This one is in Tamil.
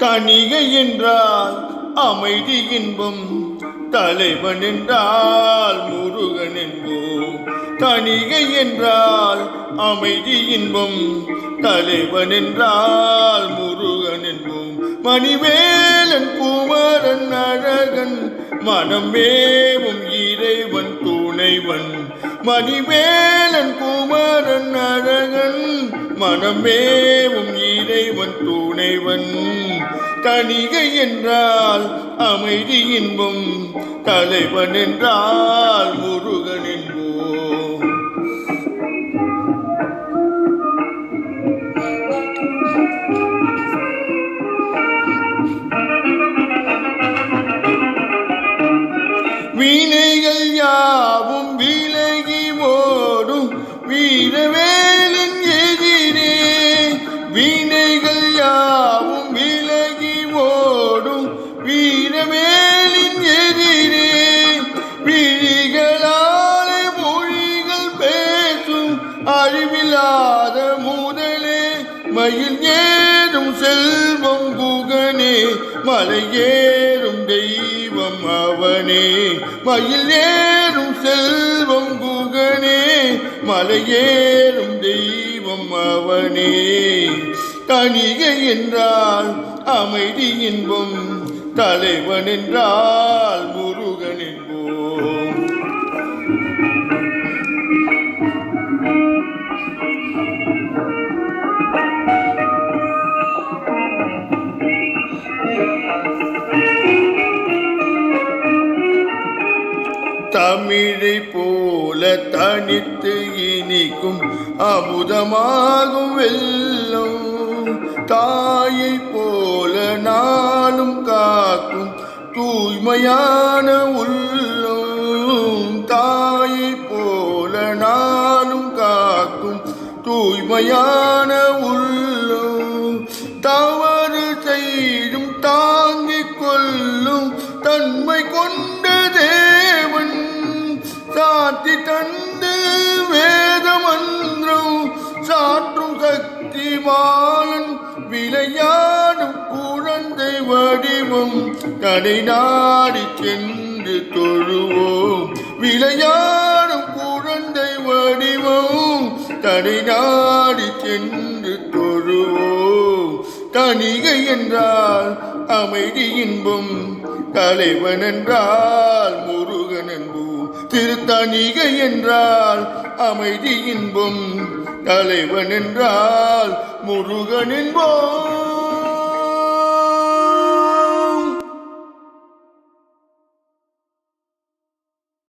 தணிகை என்றால் அமைதி இன்பம். தலைவன் என்றால் முருகன் என்போம். தணிகை என்றால் அமைதி இன்பம். தலைவன் என்றால் முருகன் என்போம். மணிவேலன் குமரன் அழகன் மனம் மேவும் இறைவன் துணைவன். மணிவேலன் குமரன் அழகன் மனமேவும் இறைவன் துணைவன். தணிகை என்றால் அமைதி இன்பம். தலைவன் என்றால் முருகன் என்போம். வீணைகள் யாவும் விலகி ஓடும். வீரவேலின் எதிரே வீண எதிரே விழிகளாலே மொழிகள் பேசும் அழிவில்லாத முதலே மயில் ஏறும் செல்வம் புகனே மலை ஏறும் தெய்வம் அவனே. மயில் ஏறும் செல்வம் புகனே மலை ஏறும் தெய்வம் அவனே. தணிகை என்றால் அமைதி இன்பம் தலைவன் என்றால் முருகன் என்போம் தமிழை போல தனித்து இனிக்கும் அமுதமாகும் வெள்ளம். தாயை போல நாளும் கா தூய்மையான உள்ளும் தாயை போல நாளும் காக்கும் தூய்மையான உள்ளும். தவறு செய்தும் தாங்கிக் கொள்ளும் தன்மை கொண்ட தேவன் சாத்தி தந்து வேதமன்றம் சாற்றும் சக்தி மாலன் விளையாடும் குழந்தை வடிவம் கடை நாடி சென்று தொழுவோம். விளையாடும் குழந்தை வடிவம் கடை நாடி சென்று தொழுவோம். தணிகை என்றால் அமைதி இன்பும் தலைவன் என்றால் முருகன் என்போம். திருத்தணிகை என்றால் அமைதி இன்பும் தலைவன் என்றால் முருகன் என்போம்.